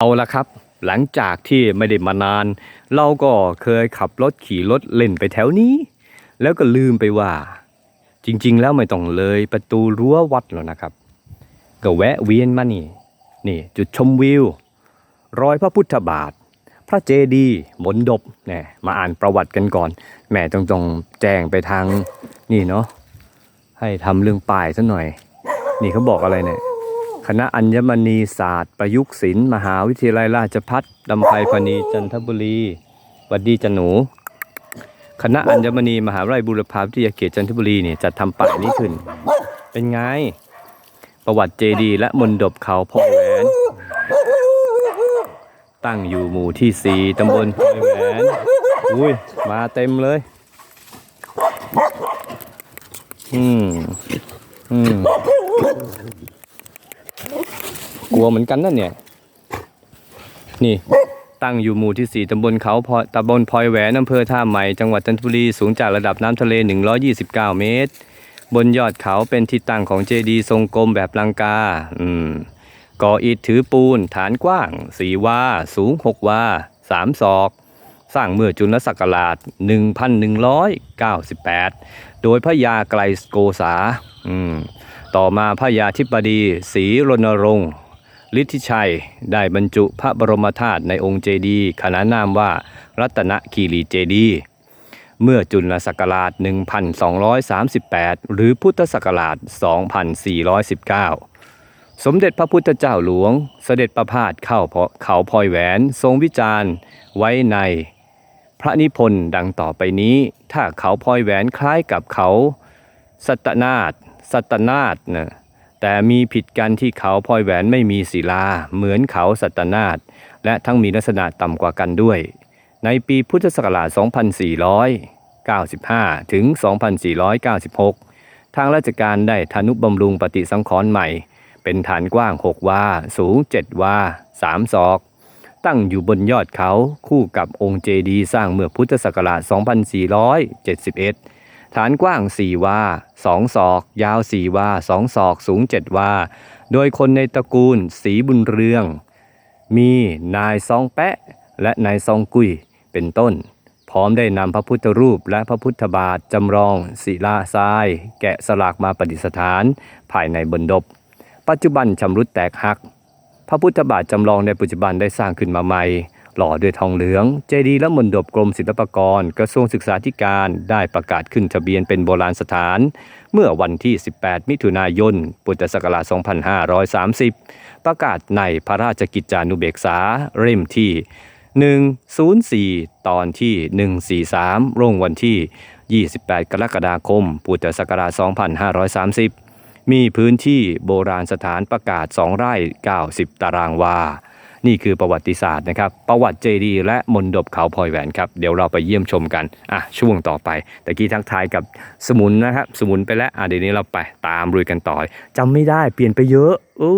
เอาละครับ หลังจากที่ไม่ได้มานาน เราก็เคยขับรถขี่รถเล่นไปแถวนี้ แล้วก็ลืมไปว่า จริงๆ แล้วไม่ต้องเลยประตูรั้ววัดแล้วนะครับ ก็แวะเวียนมานี่ นี่ จุดชมวิว รอยพระพุทธบาท พระเจดีย์มนดบเนี่ยมาอ่านประวัติกันก่อนแหม่ต้องต้องแจ้งไปทางนี่เนาะให้ทำเรื่องป้ายซะหน่อย นี่เขาบอกอะไรเนี่ย คณะอัญมณีศาสตร์ ประยุกต์ศิลป์มหาวิทยาลัยราชภัฏลำไพพณีจันทบุรีหวัดดีจันหนู คณะอัญมณีมหาวิทยาลัยบุรพาวิทยาเขตจันทบุรีเนี่ยจัดทำป้ายนี้ขึ้น เป็นไง ประวัติเจดีและมนดบเขาพ่อแหวนตั้งอยู่หมู่ที่สี่ตำบลพ่อแหวนอุ้ยมาเต็มเลย อืมอืม กลัวเหมือนกันนั่นเนี่ย นี่ตั้งอยู่หมู่ที่ 4 ตำบลเขาพอตำบลพลอยแหวนอำเภอท่าใหม่ จังหวัดจันทบุรี สูงจากระดับน้ำทะเล 129 เมตร บนยอดเขาเป็นที่ตั้งของเจดีย์ทรงกลมแบบลังกา อืม ก่ออิฐถือปูน ฐานกว้าง 4 วา สูง 6 วา 3 ศอก สร้างเมื่อจุลศักราช 1198 โดยพระยาไกลโกษา อืม ต่อมาพระยาธิบดีศรีรณรงค์ ฤทธิชัย ได้บรรจุพระบรมธาตุในองค์เจดีย์ขนานนามว่า รัตนคีรีเจดีย์เมื่อจุลศักราช 1238 หรือพุทธศักราช 2419 สมเด็จพระพุทธเจ้าหลวง เสด็จประพาสเข้าเพาะเขาพลอยแหวนทรงวิจารณ์ไว้ใน พระนิพนธ์ดังต่อไปนี้ ถ้าเขาพลอยแหวนคล้ายกับเขา สัตนาฏสัตนาฏนะ แต่มีผิดกันที่เขาพลอยแหวนไม่มีศิลา เหมือนเขาสัตนาฏและทั้งมีลักษณะต่ำกว่ากันด้วย ในปีพุทธศักราช 2495 ถึง 2496 ทางราชการได้ทนุบำรุงปฏิสังขรณ์ใหม่ เป็นฐานกว้าง 6 วา สูง 7 วา 3 ศอก ตั้งอยู่บนยอดเขาคู่กับองค์เจดีสร้างเมื่อพุทธศักราช 2471 ฐานกว้าง 4 วา2ศอก ยาว 4 วา2ศอกสูง 7 วา โดยคนในตระกูลศรีบุญเรือง มีนายซองแปะ และนายซองกุยเป็นต้น พร้อมได้นำพระพุทธรูปและพระพุทธบาทจำลองศิลาทราย แกะสลักมาประดิษฐานภายในบนดบ ปัจจุบันชำรุดแตกหัก พระพุทธบาทจำลองในปัจจุบันได้สร้างขึ้นมาใหม่ หล่อด้วยทองเหลือง เจดีย์และมณฑปกรมศิลปากร กระทรวงศึกษาธิการได้ประกาศขึ้นทะเบียนเป็นโบราณสถาน เมื่อวันที่ 18 มิถุนายน พุทธศักราช 2530 ประกาศในพระราชกิจจานุเบกษาเล่มที่ 104 ตอนที่ 143ลงวันที่ 28 กรกฎาคม พุทธศักราช 2530 มีพื้นที่โบราณสถานประกาศ 2 ไร่ 90 ตารางวา นี่คือประวัติศาสตร์นะครับ ประวัติเจดีย์และมนดบเขาพลอยแหวนครับ เดี๋ยวเราไปเยี่ยมชมกัน อะ ช่วงต่อไปแต่กี้ทักทายกับสมุนนะครับ สมุนไปแล้ว อะเดี๋ยวนี้เราไปตามรุยกันต่อจำไม่ได้เปลี่ยนไปเยอะอู้